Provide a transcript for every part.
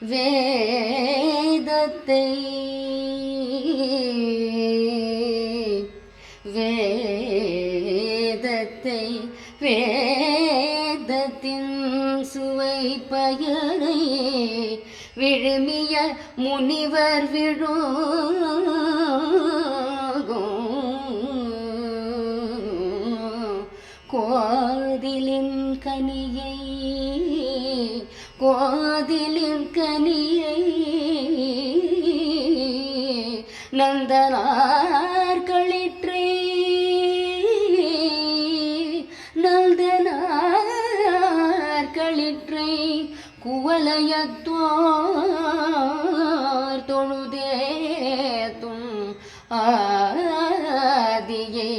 வேதத்தை. வேதத்தை வேதத்தின் சுவை பயனை விழுமிய முனிவர் விழோ கோதிலின் கனியை கோதிலின் கனியை நந்தனார் களிற்றே நந்தனார் களிற்றே குவலயத்தோர் தொழுதேத்தும் ஆதியை ஆதியை.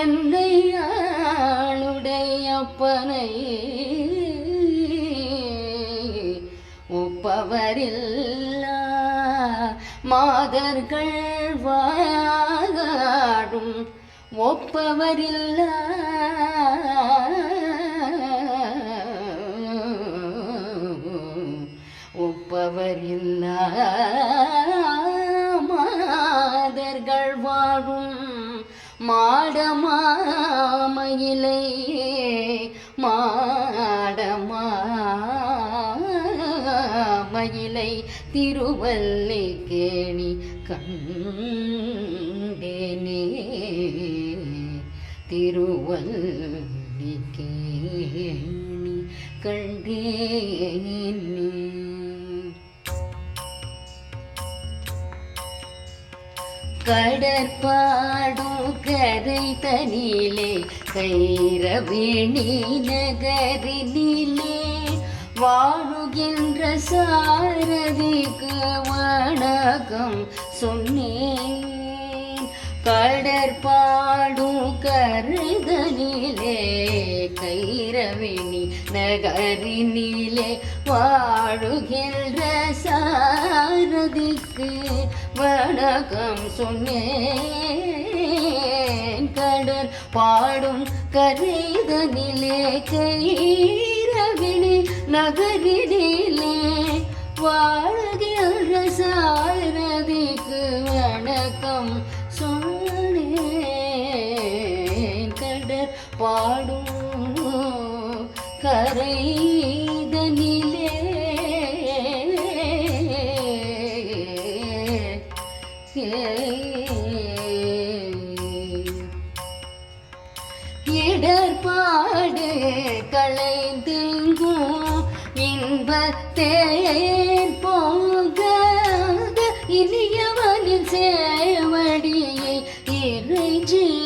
என்னை ஆளுடை அப்பனை. ஒப்பவரில்லா மாதர்கள் வாடும் ஒப்பவரில்லா ஒப்பவரில்லா மாடமாமயிலை மாடமாமயிலை திருவல்லிக்கேணி கண்டேனே. திருவல்லிக்கேணி கண்டேனே. கடற்பாடும் கரை தனிலே கைரவேணி நகரினிலே வாழுகின்ற சாரதிக்கு வணக்கம் சொன்னேன். கடற்பாடும் கருதனிலே கைரவேணி நகரினிலே வாழுகின்ற சாரதிக்கு வணக்கம் சொன்னேன். கடற் பாடும் கரைதனிலே கைரவினி நகரினிலே வாழுகின்ற சாரதிக்கு வணக்கம் சொன்னேன். கடற் பாடும் கரைதனிலே. இடர்பாடு களைந்தெங்கும் இன்பத்தேன் போக இனியவனின் சேவடியை இறைஞ்சி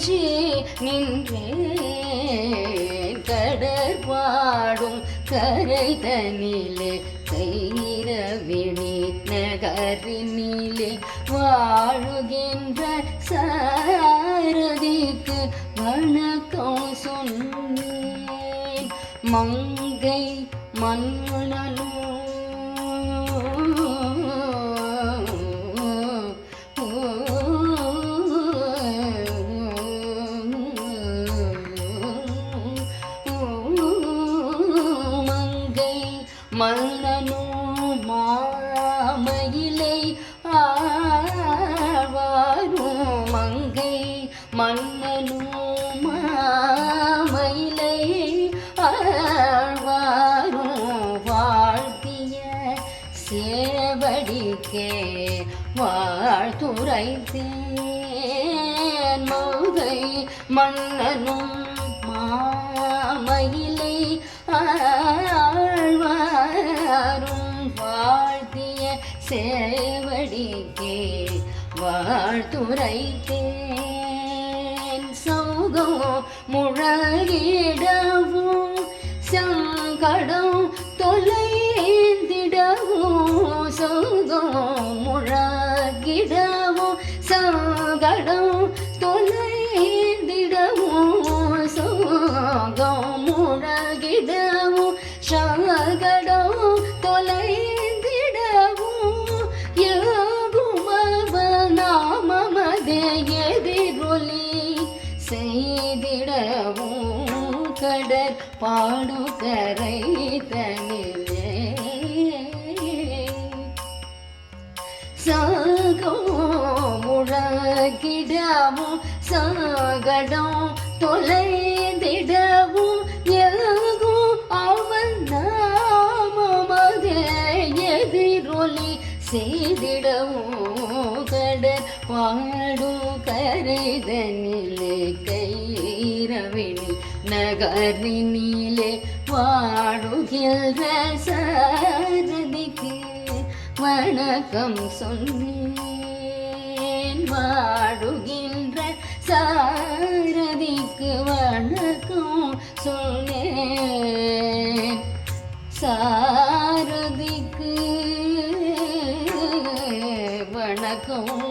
இறைஞ்சி நின்றேன் கடற்பாடும் கரை தனிலே கைரவினி நகரினிலே வாழுகின்ற சாரதிக்கு வணக்கம் சொன்னேன். மங்கை மன்னனும் மன்னனும் மாமயிலை ஆழ்வாரும் மங்கை மன்னனோ மாமயிலை ஆழ்வாரும் வாழ்த்திய சேவடிக்கே வாழ்த்துரைத்தேன். மௌதை மன்னனும் மயிலை ஆழ்வாரும் வாழ்த்திய சேவடிக்கே வாழ்த்துரைத்தேன். சௌகம் முழகிடவும் சங்கடம் தொலைந்திடவும் சௌகம் முழகிடவும் சங்கடம் ராகம் முழகிடவும் சங்கடம் தொலைந்திடவும் யோகுமவ நாமமதே எதிரொலி செய்திடவும் கடற் பாடுகரை தனிலே சாகம் முழகிடவும் சாகடம் பாடும் கருதனிலே கைரவினி நகரினிலே பாடுகின்ற சாரதிக்கு வணக்கம் சொன்னேன். பாடுகின்ற சாரதிக்கு வணக்கம் சொன்னேன். சாரதிக்கு வணக்கம்